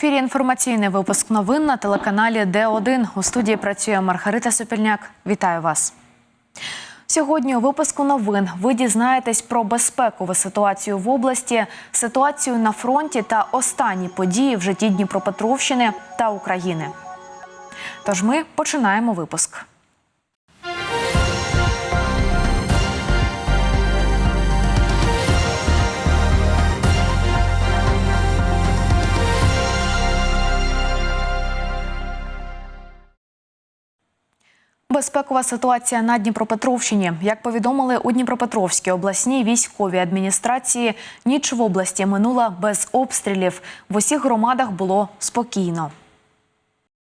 ефірі інформаційний випуск новин на телеканалі Д1. У студії працює Маргарита Сопільняк. Вітаю вас. Сьогодні у випуску новин ви дізнаєтесь про безпекову ситуацію в області, ситуацію на фронті та останні події в житті Дніпропетровщини та України. Тож ми починаємо випуск. Безпекова ситуація на Дніпропетровщині. Як повідомили у Дніпропетровській обласній військовій адміністрації, ніч в області минула без обстрілів. В усіх громадах було спокійно.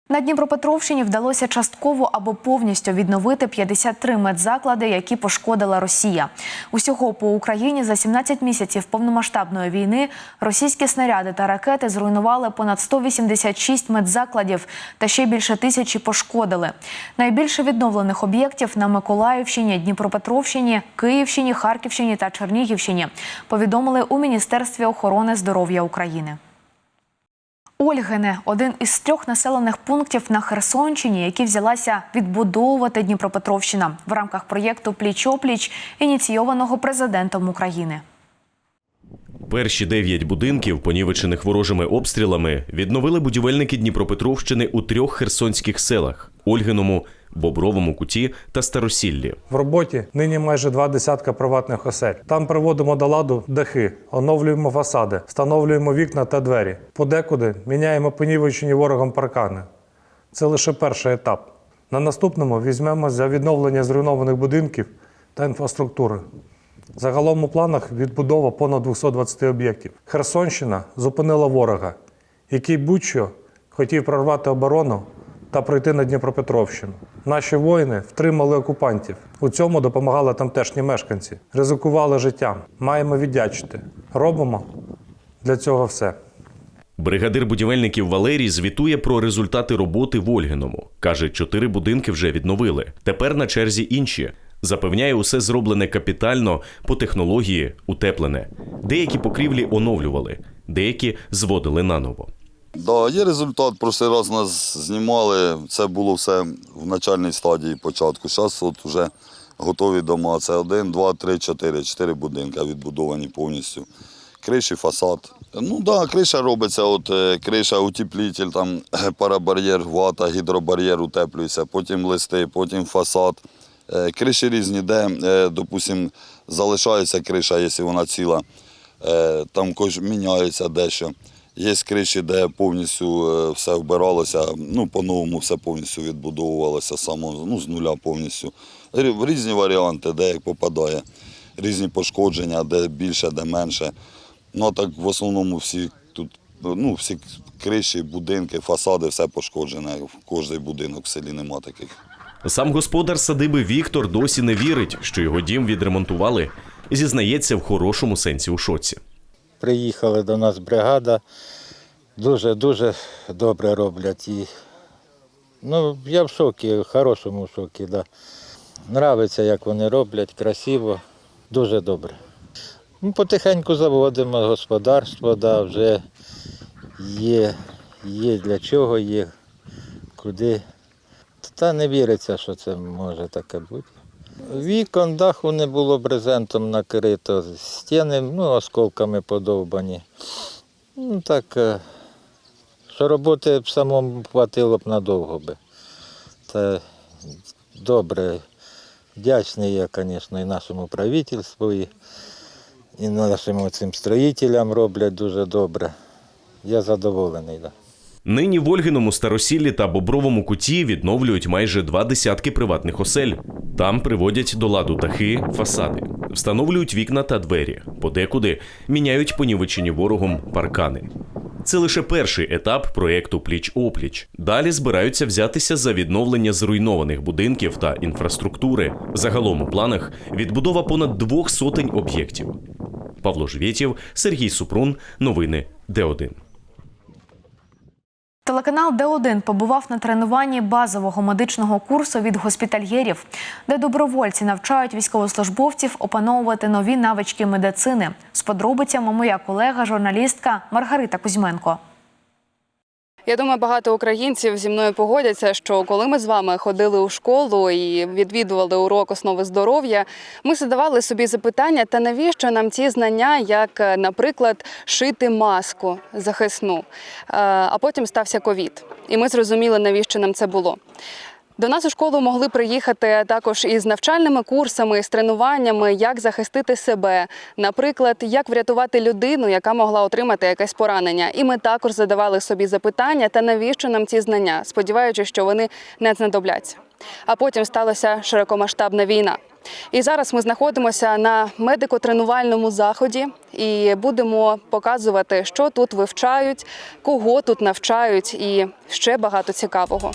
На Дніпропетровщині вдалося частково або повністю відновити 53 медзаклади, які пошкодила Росія. Усього по Україні за 17 місяців повномасштабної війни російські снаряди та ракети зруйнували понад 186 медзакладів та ще більше тисячі пошкодили. Найбільше відновлених об'єктів на Миколаївщині, Дніпропетровщині, Київщині, Харківщині та Чернігівщині. Повідомили у Міністерстві охорони здоров'я України. Ольгине один із трьох населених пунктів на Херсонщині, які взялася відбудовувати Дніпропетровщина в рамках проєкту Пліч-опліч, ініційованого президентом України. Перші дев'ять будинків, понівечених ворожими обстрілами, відновили будівельники Дніпропетровщини у трьох херсонських селах: Ольгиному, Бобровому куті та Старосіллі. В роботі нині майже два десятка приватних осель. Там приводимо до ладу дахи, оновлюємо фасади, встановлюємо вікна та двері. Подекуди міняємо понівечені ворогом паркани. Це лише перший етап. На наступному візьмемо за відновлення зруйнованих будинків та інфраструктури. Загалом у планах відбудова понад 220 об'єктів. Херсонщина зупинила ворога, який будь-що хотів прорвати оборону та пройти на Дніпропетровщину. Наші воїни втримали окупантів. У цьому допомагали тамтешні мешканці, ризикували життям. Маємо віддячити. Робимо для цього все. Бригадир будівельників Валерій звітує про результати роботи в Ольгиному. Каже, чотири будинки вже відновили. Тепер на черзі інші. Запевняє, усе зроблене капітально по технології утеплене. Деякі покрівлі оновлювали, деякі зводили наново. Да, є результат. Прошлий раз нас знімали. Це було все в начальній стадії початку. Зараз от вже готові дома. Це один, два, три, чотири. Чотири будинки відбудовані повністю. Криші, фасад. Ну так, да, криша робиться, от е, криша, утеплитель, там е, парабар'єр, вата, гідробар'єр утеплюється, потім листи, потім фасад. Е, Криші різні, де, е, допустим, залишається криша, якщо вона ціла, там міняється дещо. Є криші, де повністю е, все вбиралося, ну, по-новому все повністю відбудовувалося само, ну, з нуля повністю. Різні варіанти, де як попадає, різні пошкодження, де більше, де менше. Ну, а так в основному всі тут, ну, всі криші, будинки, фасади, все пошкоджене. Кожний будинок в селі нема таких. Сам господар садиби Віктор досі не вірить, що його дім відремонтували. Зізнається в хорошому сенсі у шоці. Приїхала до нас бригада, дуже-дуже добре роблять. І, ну, я в шокі, в хорошому шокі, да. Нравиться, як вони роблять, красиво, дуже добре. Ну, потихеньку заводимо господарство, да, вже є, є для чого, є куди. Та не віриться, що це може таке бути. Вікон даху не було брезентом накрито, стіни ну, осколками подовбані. Ну так, е, що роботи б самому хватило б надовго би. Та добре, вдячний я, звісно, і нашому правительству, і, і нашим цим строїтелям роблять дуже добре. Я задоволений. Да. Нині в Ольгиному, Старосіллі та Бобровому куті відновлюють майже два десятки приватних осель. Там приводять до ладу дахи, фасади, встановлюють вікна та двері. Подекуди міняють понівечені ворогом паркани. Це лише перший етап проєкту Пліч-опліч. Далі збираються взятися за відновлення зруйнованих будинків та інфраструктури. Загалом у планах відбудова понад двох сотень об'єктів. Павло Жвєтєв, Сергій Супрун. Новини Д1. Телеканал Д1 побував на тренуванні базового медичного курсу від госпітальєрів, де добровольці навчають військовослужбовців опановувати нові навички медицини. З подробицями моя колега, журналістка Маргарита Кузьменко. Я думаю, багато українців зі мною погодяться, що коли ми з вами ходили у школу і відвідували урок основи здоров'я, ми задавали собі запитання, та навіщо нам ті знання, як, наприклад, шити маску захисну. Е, А потім стався ковід, і ми зрозуміли, навіщо нам це було. До нас у школу могли приїхати також із навчальними курсами, з тренуваннями, як захистити себе, наприклад, як врятувати людину, яка могла отримати якесь поранення. І ми також задавали собі запитання, та навіщо нам ці знання, сподіваючись, що вони не знадобляться. А потім сталася широкомасштабна війна. І зараз ми знаходимося на медико-тренувальному заході і будемо показувати, що тут вивчають, кого тут навчають, і ще багато цікавого.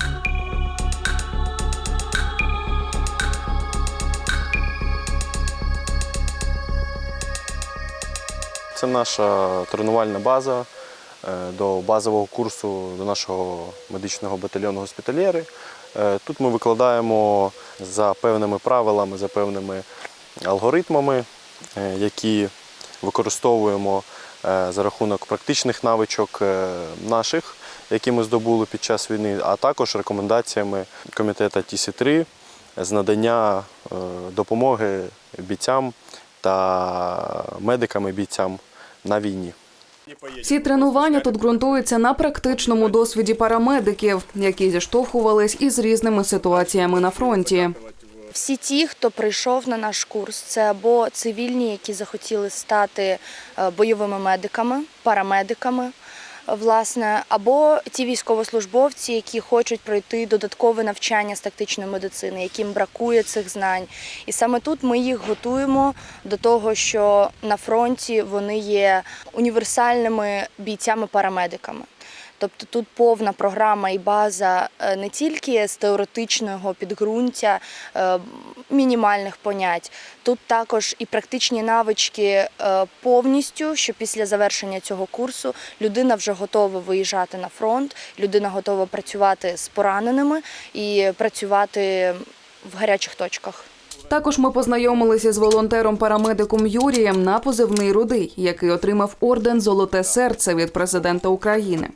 Це наша тренувальна база е, до базового курсу до нашого медичного батальйону госпітальєри. Е, Тут ми викладаємо за певними правилами, за певними алгоритмами, е, які використовуємо за рахунок практичних навичок наших, які ми здобули під час війни, а також рекомендаціями комітету ТІСІ-3 з надання допомоги бійцям та медикам і бійцям на війні. Ці тренування тут ґрунтуються на практичному досвіді парамедиків, які зіштовхувались із різними ситуаціями на фронті. Всі ті, хто прийшов на наш курс, це або цивільні, які захотіли стати е, бойовими медиками, парамедиками, власне, або ті військовослужбовці, які хочуть пройти додаткове навчання з тактичної медицини, яким бракує цих знань. І саме тут ми їх готуємо до того, що на фронті вони є універсальними бійцями-парамедиками. Тобто тут повна програма і база е, не тільки з теоретичного підґрунтя, е, мінімальних понять. Тут також і практичні навички е, повністю, що після завершення цього курсу людина вже готова виїжджати на фронт, людина готова працювати з пораненими і працювати в гарячих точках. Також ми познайомилися з волонтером-парамедиком Юрієм на позивний рудий, який отримав орден Золоте серце від президента України.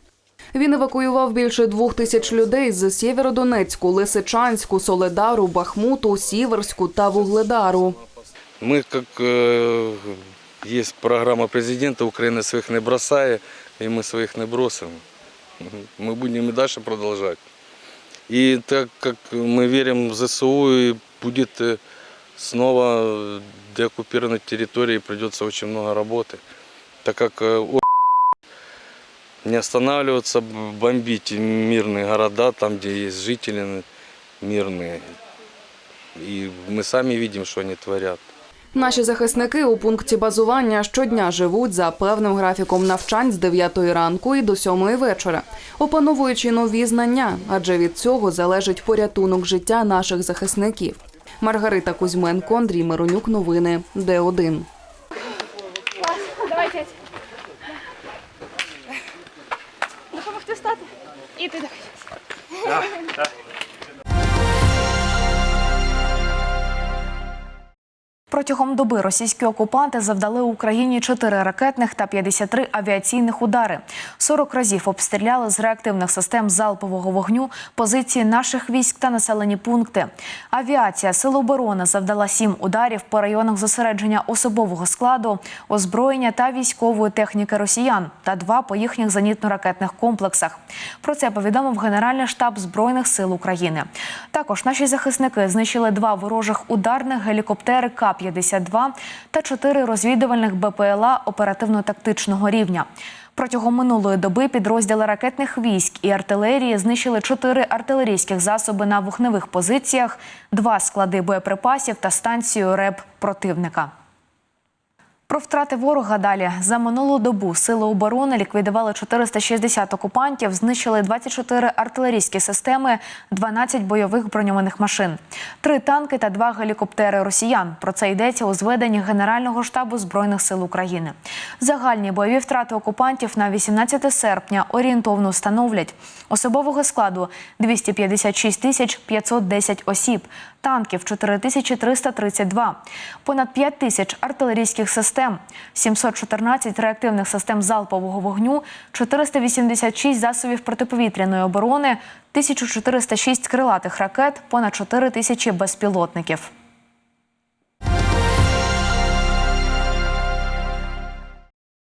Він евакуював більше двох тисяч людей з Сєвєродонецьку, Лисичанську, Соледару, Бахмуту, Сіверську та Вугледару. Мы, как э, есть программа президента, Украина своих не бросает, и мы своих не бросим. Мы будем и дальше продолжать. И так как мы верим в ЗСУ, и будет э, снова деоккупированной территории, придется очень много работы. Так как э, о- не останавливаться, б- бомбить мирные города, там, где есть жители мирные. И мы сами видим, что они творят. Наші захисники у пункті базування щодня живуть за певним графіком навчань з 9 ранку і до 7 вечора, опановуючи нові знання, адже від цього залежить порятунок життя наших захисників. Маргарита Кузьменко, Андрій Миронюк. Новини Д1. 入れて大丈夫です。Протягом доби російські окупанти завдали Україні 4 ракетних та 53 авіаційних удари. 40 разів обстріляли з реактивних систем залпового вогню позиції наших військ та населені пункти. Авіація Сил оборони завдала 7 ударів по районах зосередження особового складу, озброєння та військової техніки росіян та два по їхніх зенітно-ракетних комплексах. Про це повідомив Генеральний штаб Збройних сил України. Також наші захисники знищили два ворожих ударних гелікоптери К-52 та чотири розвідувальних БПЛА оперативно-тактичного рівня. Протягом минулої доби підрозділи ракетних військ і артилерії знищили чотири артилерійських засоби на вогневих позиціях, два склади боєприпасів та станцію РЕБ противника. Про втрати ворога далі за минулу добу сили оборони ліквідували 460 окупантів, знищили 24 артилерійські системи, 12 бойових броньованих машин, три танки та два гелікоптери росіян. Про це йдеться у зведенні Генерального штабу збройних сил України. Загальні бойові втрати окупантів на 18 серпня орієнтовно становлять особового складу 256 тисяч 510 осіб, танків 4332, понад 5 тисяч артилерійських систем. систем, 714 реактивних систем залпового вогню, 486 засобів протиповітряної оборони, 1406 крилатих ракет, понад 4 тисячі безпілотників.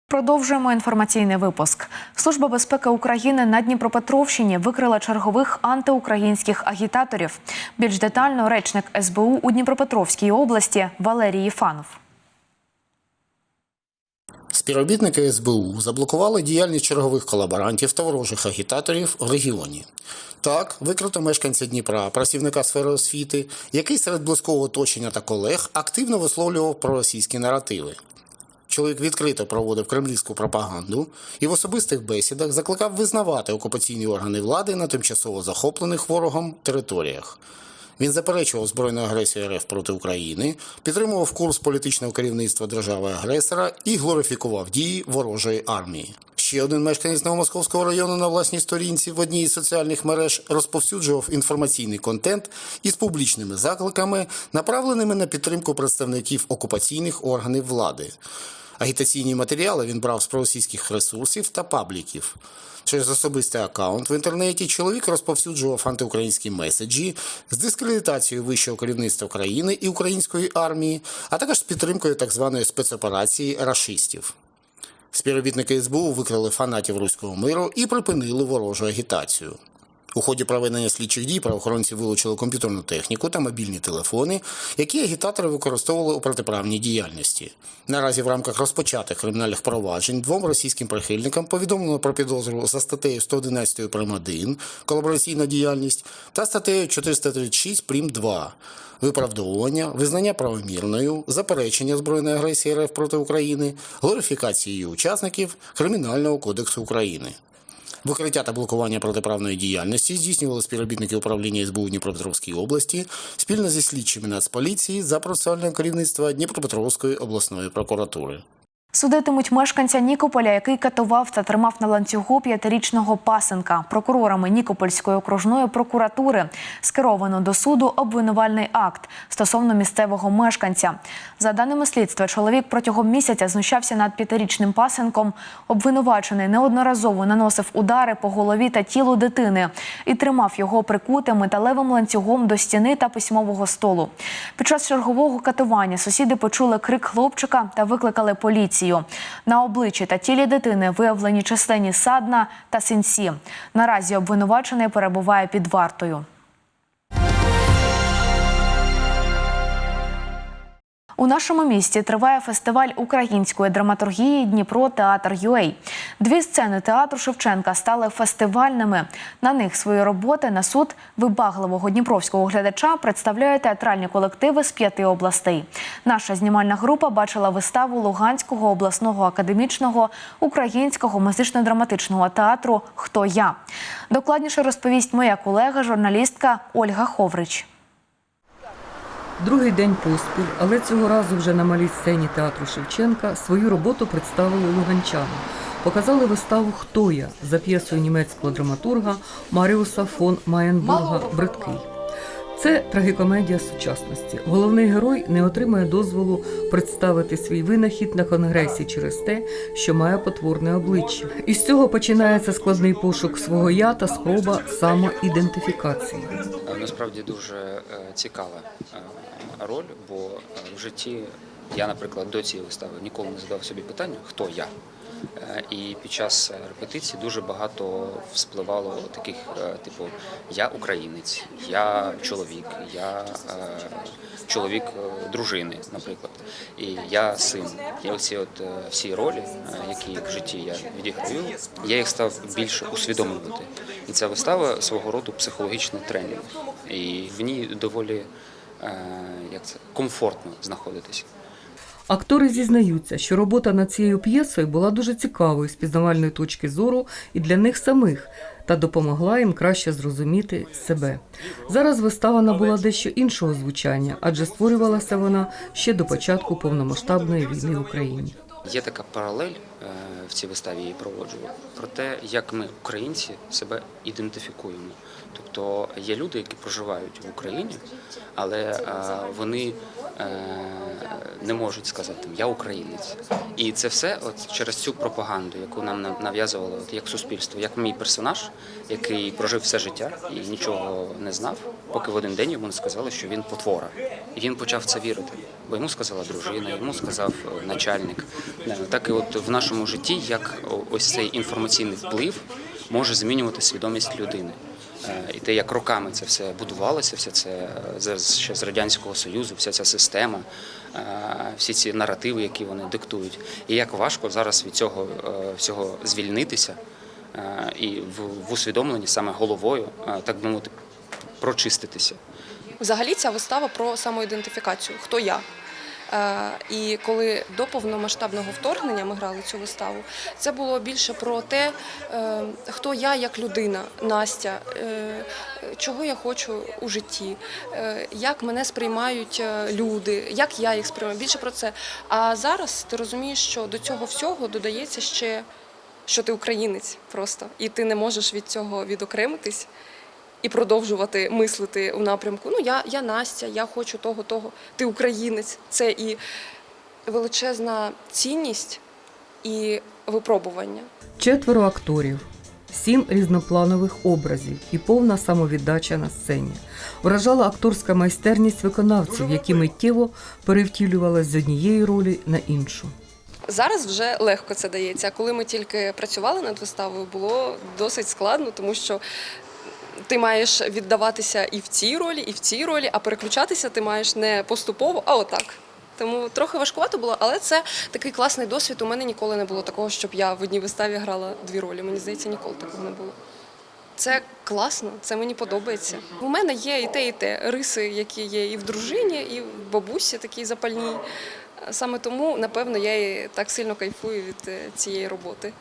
Продовжуємо інформаційний випуск. Служба безпеки України на Дніпропетровщині викрила чергових антиукраїнських агітаторів. Більш детально речник СБУ у Дніпропетровській області Валерій Єфанов. Співробітники СБУ заблокували діяльність чергових колаборантів та ворожих агітаторів в регіоні. Так, викрито мешканця Дніпра, працівника сфери освіти, який серед близького оточення та колег активно висловлював проросійські наративи. Чоловік відкрито проводив кремлівську пропаганду і в особистих бесідах закликав визнавати окупаційні органи влади на тимчасово захоплених ворогом територіях. Він заперечував збройну агресію РФ проти України, підтримував курс політичного керівництва держави-агресора і глорифікував дії ворожої армії. Ще один мешканець Новомосковського району на власній сторінці в одній із соціальних мереж розповсюджував інформаційний контент із публічними закликами, направленими на підтримку представників окупаційних органів влади. Агітаційні матеріали він брав з проросійських ресурсів та пабліків. Через особистий аккаунт в інтернеті чоловік розповсюджував антиукраїнські меседжі з дискредитацією вищого керівництва країни і української армії, а також з підтримкою так званої спецоперації рашистів. Співробітники СБУ викрили фанатів руського миру і припинили ворожу агітацію. У ході проведення слідчих дій правоохоронці вилучили комп'ютерну техніку та мобільні телефони, які агітатори використовували у протиправній діяльності. Наразі в рамках розпочатих кримінальних проваджень двом російським прихильникам повідомлено про підозру за статтею 111 прим. 1 колабораційна діяльність та статтею 436 прим. 2 виправдовування, визнання правомірною, заперечення збройної агресії РФ проти України, глорифікації її учасників Кримінального кодексу України. Викриття та блокування протиправної діяльності здійснювали співробітники управління СБУ Дніпропетровській області спільно зі слідчими Нацполіції за процесуального керівництва Дніпропетровської обласної прокуратури. Судитимуть мешканця Нікополя, який катував та тримав на ланцюгу п'ятирічного пасенка. Прокурорами Нікопольської окружної прокуратури скеровано до суду обвинувальний акт стосовно місцевого мешканця. За даними слідства, чоловік протягом місяця знущався над п'ятирічним пасенком. Обвинувачений неодноразово наносив удари по голові та тілу дитини і тримав його прикутим металевим ланцюгом до стіни та письмового столу. Під час чергового катування сусіди почули крик хлопчика та викликали поліцію. На обличчі та тілі дитини виявлені численні садна та синці. Наразі обвинувачений перебуває під вартою. У нашому місті триває фестиваль української драматургії Дніпро Театр Юей. Дві сцени театру Шевченка стали фестивальними. На них свої роботи на суд вибагливого дніпровського глядача представляють театральні колективи з п'яти областей. Наша знімальна група бачила виставу Луганського обласного академічного українського музично-драматичного театру Хто я докладніше розповість моя колега, журналістка Ольга Ховрич. Другий день поспіль, але цього разу вже на малій сцені театру Шевченка свою роботу представили луганчани. Показали виставу Хто я за п'єсою німецького драматурга Маріуса фон Маєнбурга Бридкий. Це трагікомедія сучасності. Головний герой не отримує дозволу представити свій винахід на конгресі через те, що має потворне обличчя. Із цього починається складний пошук свого я та спроба самоідентифікації. Насправді дуже е, цікава е, роль, бо е, в житті я, наприклад, до цієї вистави ніколи не задав собі питання, хто я. Е, І під час репетиції дуже багато вспливало таких, е, типу, я українець, я чоловік, я е, чоловік е, дружини, наприклад, і я син. І оці от е, всі ролі, е, які в житті я відіграю, я їх став більше усвідомлювати. І ця вистава свого роду психологічний тренінг. І в ній доволі е, як це, комфортно знаходитися. Актори зізнаються, що робота над цією п'єсою була дуже цікавою з пізнавальної точки зору і для них самих, та допомогла їм краще зрозуміти себе. Зараз вистава набула дещо іншого звучання, адже створювалася вона ще до початку повномасштабної війни в Україні. Є така паралель е, в цій виставі її проводжу, про те, як ми, українці, себе ідентифікуємо. Тобто є люди, які проживають в Україні, але е, вони е, не можуть сказати я українець. І це все от через цю пропаганду, яку нам нав- нав'язувало от, як суспільство, як мій персонаж, який прожив все життя і нічого не знав, поки в один день йому не сказали, що він потвора. І він почав це вірити. Бо йому сказала дружина, йому сказав е, начальник. Так і от в нашому житті, як ось цей інформаційний вплив може змінювати свідомість людини. Е, І те, як роками це все будувалося, все це е, ще з Радянського Союзу, вся ця система, е, всі ці наративи, які вони диктують. І як важко зараз від цього всього звільнитися і в, усвідомленні саме головою, так би мовити, прочиститися. Взагалі ця вистава про самоідентифікацію. Хто я? Е, і коли до повномасштабного вторгнення ми грали цю виставу, це було більше про те, е, хто я як людина, Настя, е, чого я хочу у житті, як мене сприймають люди, як я їх сприймаю. Більше про це. А зараз ти розумієш, що до цього всього додається ще, що ти українець просто, і ти не можеш від цього відокремитись і продовжувати мислити у напрямку. Ну, я, я Настя, я хочу того, того. Ти українець. Це і величезна цінність і випробування. Четверо акторів, сім різнопланових образів і повна самовіддача на сцені. Вражала акторська майстерність виконавців, які миттєво перевтілювалися з однієї ролі на іншу. Зараз вже легко це дається. А коли ми тільки працювали над виставою, було досить складно, тому що ти маєш віддаватися і в цій ролі, і в цій ролі, а переключатися ти маєш не поступово, а отак. Тому трохи важкувато було, але це такий класний досвід. У мене ніколи не було такого, щоб я в одній виставі грала дві ролі. Мені здається, ніколи такого не було. Це класно, це мені подобається. У мене є і те, і те риси, які є і в дружині, і в бабусі такі запальні. Саме тому, напевно, я і так сильно кайфую від е, цієї роботи.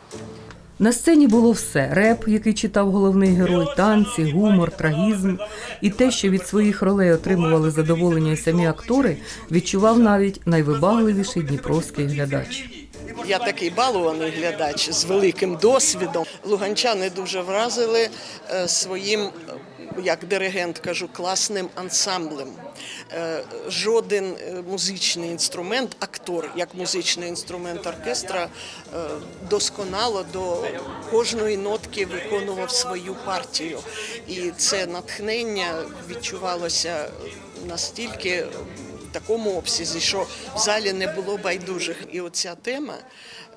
На сцені було все: реп, який читав головний герой, танці, гумор, трагізм. І те, що від своїх ролей отримували задоволення і самі актори, відчував навіть найвибагливіший дніпровський глядач. Я такий балуваний глядач з великим досвідом. Луганчани дуже вразили е, своїм, як диригент кажу, класним ансамблем. Е, Жоден е, музичний інструмент, актор як музичний інструмент оркестра, е, досконало до кожної нотки виконував свою партію. І це натхнення відчувалося настільки в такому обсязі, що в залі не було байдужих. І оця тема,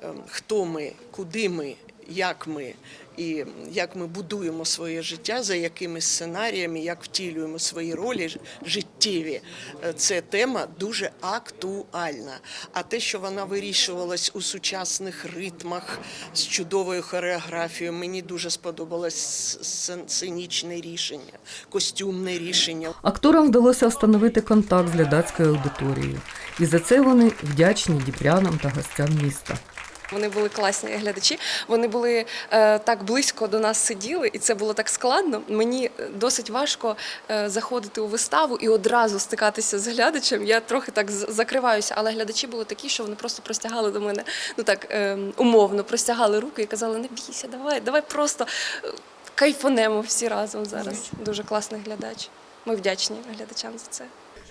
ем, хто ми, куди ми, як ми. І як ми будуємо своє життя, за якими сценаріями, як втілюємо свої ролі життєві, е, це тема дуже актуальна. А те, що вона вирішувалась у сучасних ритмах з чудовою хореографією, мені дуже сподобалось сценічне рішення, костюмне рішення. Акторам вдалося встановити контакт з глядацькою аудиторією, і за це вони вдячні діпрянам та гостям міста. Вони були класні глядачі. Вони були е, так близько до нас сиділи, і це було так складно. Мені е, досить важко е, заходити у виставу і одразу стикатися з глядачем. Я трохи так закриваюся, але глядачі були такі, що вони просто простягали до мене, ну так е, умовно, простягали руки і казали: не бійся, давай, давай просто е, кайфанемо всі разом зараз. Дуже класний глядач. Ми вдячні глядачам за це.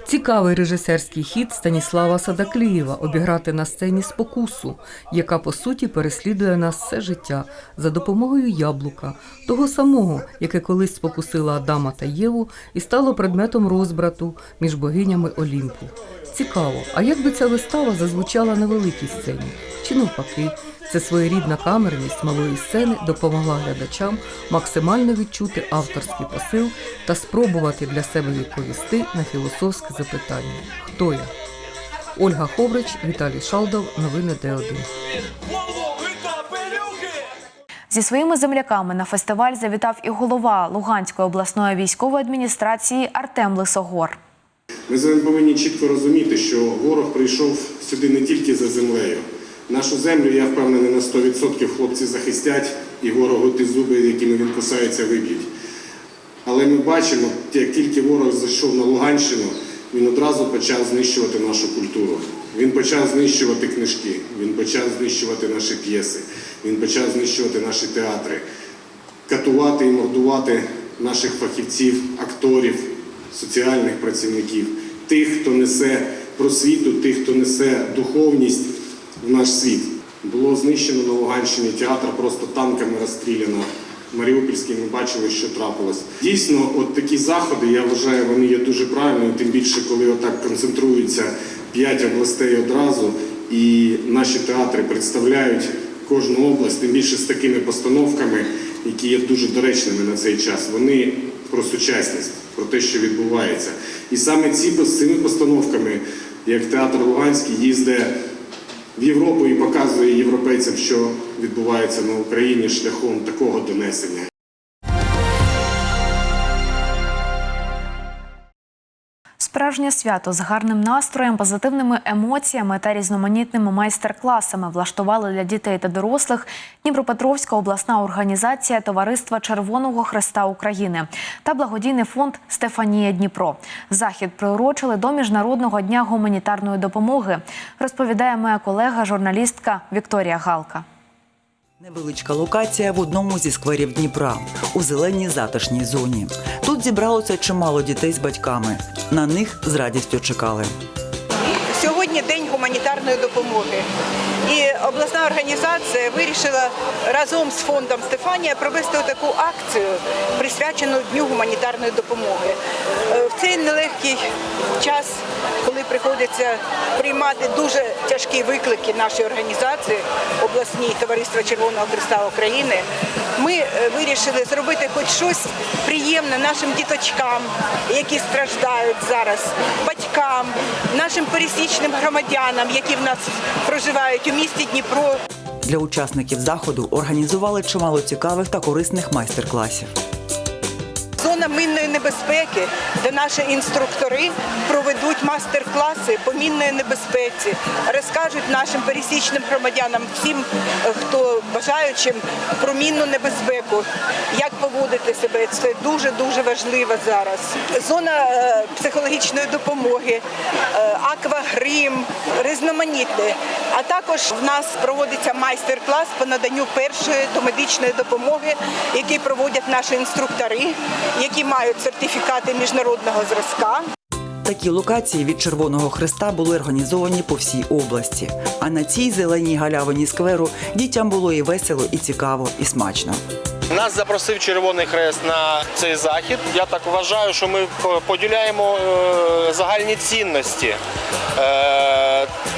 Цікавий режисерський хід Станіслава Садаклієва обіграти на сцені спокусу, яка по суті переслідує нас все життя за допомогою яблука, того самого, яке колись спокусило Адама та Єву і стало предметом розбрату між богинями Олімпу. Цікаво, а як би ця вистава зазвучала на великій сцені? Чи навпаки, це своєрідна камерність малої сцени допомогла глядачам максимально відчути авторський посил та спробувати для себе відповісти на філософське запитання: хто я? Ольга Ховрич, Віталій Шалдов, новини Д1. Зі своїми земляками на фестиваль завітав і голова Луганської обласної військової адміністрації Артем Лисогор. Ми повинні чітко розуміти, що ворог прийшов сюди не тільки за землею. Нашу землю, я впевнений, на 100% хлопці захистять і ворогу ті зуби, якими він кусається, виб'ють. Але ми бачимо, як тільки ворог зайшов на Луганщину, він одразу почав знищувати нашу культуру. Він почав знищувати книжки, він почав знищувати наші п'єси, він почав знищувати наші театри, катувати і мордувати наших фахівців, акторів, соціальних працівників, тих, хто несе просвіту, тих, хто несе духовність в наш світ. Було знищено на Луганщині театр, просто танками розстріляно. Маріупольський ми бачили, що трапилось. Дійсно, от такі заходи, я вважаю, вони є дуже правильними, тим більше, коли отак концентруються п'ять областей одразу, і наші театри представляють кожну область, тим більше з такими постановками, які є дуже доречними на цей час. Вони про сучасність, про те, що відбувається. І саме ці з цими постановками, як театр Луганський, їздить в Європу і показує європейцям, що відбувається на Україні шляхом такого донесення. Справжнє свято з гарним настроєм, позитивними емоціями та різноманітними майстер-класами влаштували для дітей та дорослих Дніпропетровська обласна організація Товариства Червоного Хреста України та благодійний фонд Стефанія Дніпро. Захід приурочили до Міжнародного дня гуманітарної допомоги. Розповідає моя колега, журналістка Вікторія Галка. Невеличка локація в одному зі скверів Дніпра у зеленій затишній зоні. Тут зібралося чимало дітей з батьками. На них з радістю чекали. Гуманітарної допомоги. І обласна організація вирішила разом з фондом Стефанія провести таку акцію, присвячену Дню гуманітарної допомоги. Е, В цей нелегкий час, коли приходиться приймати дуже тяжкі виклики нашої організації, обласній Товариства Червоного Христа України, ми е, вирішили зробити хоч щось приємне нашим діточкам, які страждають зараз, батькам, нашим пересічним громадянам, які в нас проживають у місті Дніпро. Для учасників заходу організували чимало цікавих та корисних майстер-класів. Зона минної небезпеки, де наші інструктори проведуть мастер-класи по мінної небезпеці, розкажуть нашим пересічним громадянам, всім, е, хто бажаючим про мінну небезпеку, як поводити себе. Це дуже дуже важливо зараз. Зона е, психологічної допомоги, е, аквагрим, різноманітне. А також в нас проводиться майстер-клас по наданню першої домедичної допомоги, який проводять наші інструктори, які мають сертифікати міжнародного зразка. Такі локації від Червоного Христа були організовані по всій області. А на цій зеленій галявині скверу дітям було і весело, і цікаво, і смачно. Нас запросив Червоний Хрест на цей захід. Я так вважаю, що ми поділяємо е, загальні цінності.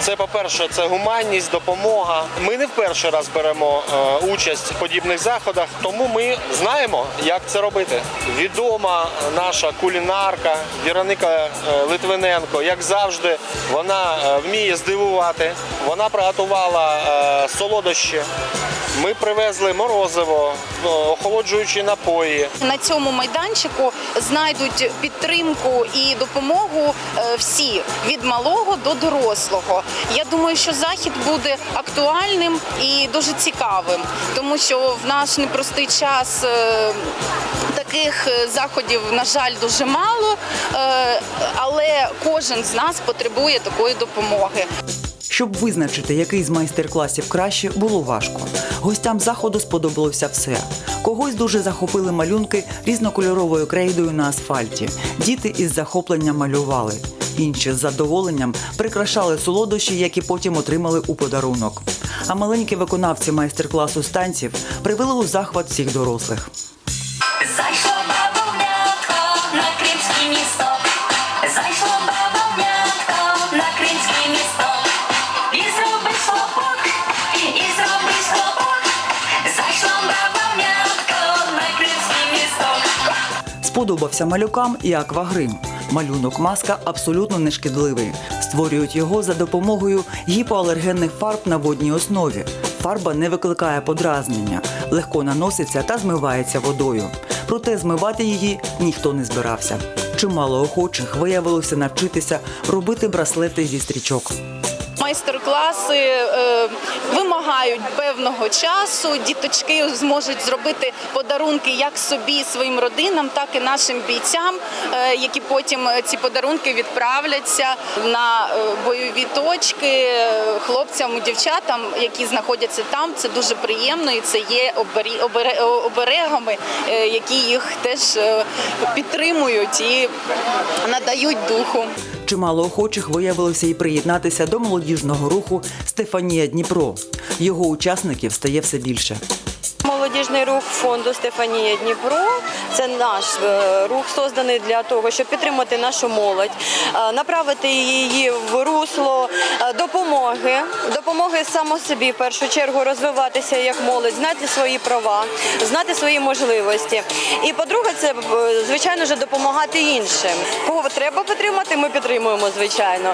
Це, по-перше, це гуманність, допомога. Ми не в перший раз беремо е, участь в подібних заходах, тому ми знаємо, як це робити. Відома наша кулінарка Віроника е, Литвиненко, як завжди, вона е, вміє здивувати. Вона приготувала солодощі. Ми привезли морозиво, охолоджуючі напої. На цьому майданчику знайдуть підтримку і допомогу всі від малого до дорослого. Я думаю, що захід буде актуальним і дуже цікавим, тому що в наш непростий час е, таких е, заходів, на жаль, дуже мало, е, але кожен з нас потребує такої допомоги. Щоб визначити, який з майстер-класів краще, було важко. Гостям заходу сподобалося все. Когось дуже захопили малюнки різнокольоровою крейдою на асфальті. Діти із захопленням малювали. Інші з задоволенням прикрашали солодощі, які потім отримали у подарунок. А маленькі виконавці майстер-класу станців привели у захват всіх дорослих. Зайшло бабовнятко на зайшло бабовнятко на і і зайшло бабовнятко кримський місток. Сподобався малюкам і аквагрим. Малюнок маска абсолютно нешкідливий. Створюють його за допомогою гіпоалергенних фарб на водній основі. Фарба не викликає подразнення, легко наноситься та змивається водою. Проте змивати її ніхто не збирався. Чимало охочих виявилося навчитися робити браслети зі стрічок. Майстер-класи е, вимагають певного часу. Діточки зможуть зробити подарунки як собі, своїм родинам, так і нашим бійцям, е, які потім е, ці подарунки відправляться на бойові точки хлопцям і дівчатам, які знаходяться там. Це дуже приємно і це є оберегами, які їх теж підтримують і надають духу. Чимало охочих виявилося і приєднатися до молодіжного руху Стефанія Дніпро. Його учасників стає все більше. Молодіжний рух фонду Стефанія Дніпро це наш е, рух, созданий для того, щоб підтримати нашу молодь, е, направити її в русло е, допомоги, допомоги само собі в першу чергу розвиватися як молодь, знати свої права, знати свої можливості. І по-друге, це звичайно ж допомагати іншим. Кого треба підтримати, ми підтримуємо, звичайно.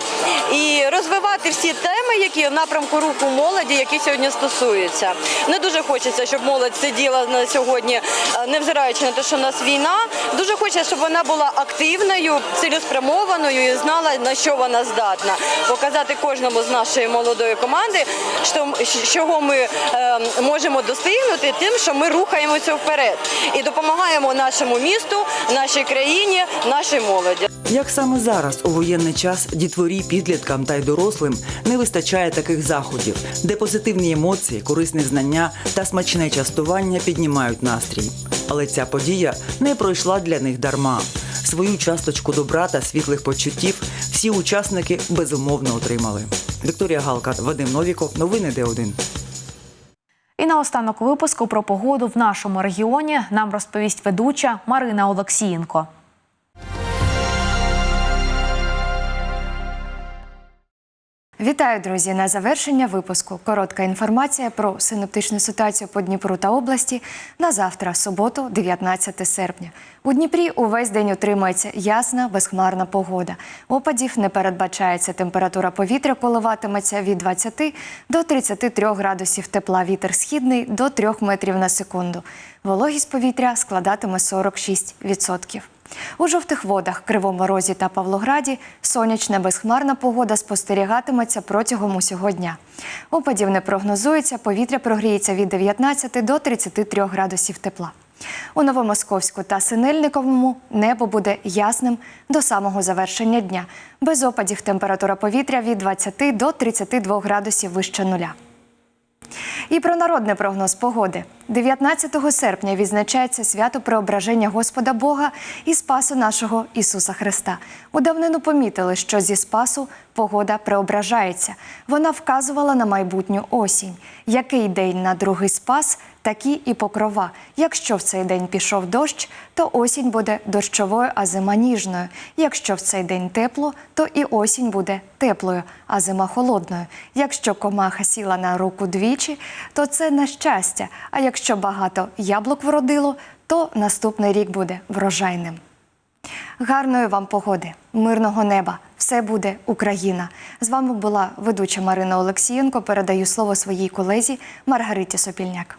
І розвивати всі теми, які в напрямку руху молоді, які сьогодні стосуються. Не дуже хочеться, щоб молодь сиділа на сьогодні, е, невзираючи на те, що в нас війна. Дуже хочеться, щоб вона була активною, цілеспрямованою і знала на що вона здатна. Показати кожному з нашої молодої команди, що чого ми е, можемо достигнути, тим, що ми рухаємося вперед і допомагаємо нашому місту, нашій країні, нашій молоді. Як саме зараз у воєнний час дітворі, підліткам та й дорослим не вистачає таких заходів, де позитивні емоції, корисні знання та смачне частування піднімають настрій. Але ця подія не пройшла для них дарма. Свою часточку добра та світлих почуттів всі учасники безумовно отримали. Вікторія Галка, Вадим Новіков, новини Д1. І наостанок випуску про погоду в нашому регіоні нам розповість ведуча Марина Олексієнко. Вітаю, друзі! На завершення випуску коротка інформація про синоптичну ситуацію по Дніпру та області на завтра, суботу, 19 серпня. У Дніпрі увесь день утримується ясна, безхмарна погода. Опадів не передбачається. Температура повітря коливатиметься від 20 до 33 градусів тепла. Вітер східний до 3 метрів на секунду. Вологість повітря складатиме 46%. У жовтих водах, Кривому Розі та Павлограді сонячна безхмарна погода спостерігатиметься протягом усього дня. Опадів не прогнозується, повітря прогріється від 19 до 33 градусів тепла. У Новомосковську та Синельниковому небо буде ясним до самого завершення дня. Без опадів температура повітря від 20 до 32 градусів вище нуля. І про народний прогноз погоди. 19 серпня відзначається свято Преображення Господа Бога і Спасу нашого Ісуса Христа. У давнину помітили, що зі Спасу погода преображається. Вона вказувала на майбутню осінь. Який день на другий спас, такі і покрова. Якщо в цей день пішов дощ, то осінь буде дощовою, а зима ніжною. Якщо в цей день тепло, то і осінь буде теплою, а зима холодною. Якщо комаха сіла на руку двічі, то це на щастя. А якщо багато яблук вродило, то наступний рік буде врожайним. Гарної вам погоди, мирного неба! Все буде Україна. З вами була ведуча Марина Олексієнко. Передаю слово своїй колезі Маргариті Сопільняк.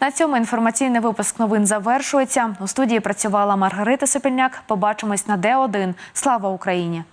На цьому інформаційний випуск новин завершується. У студії працювала Маргарита Сопільняк. Побачимось на Д1. Слава Україні!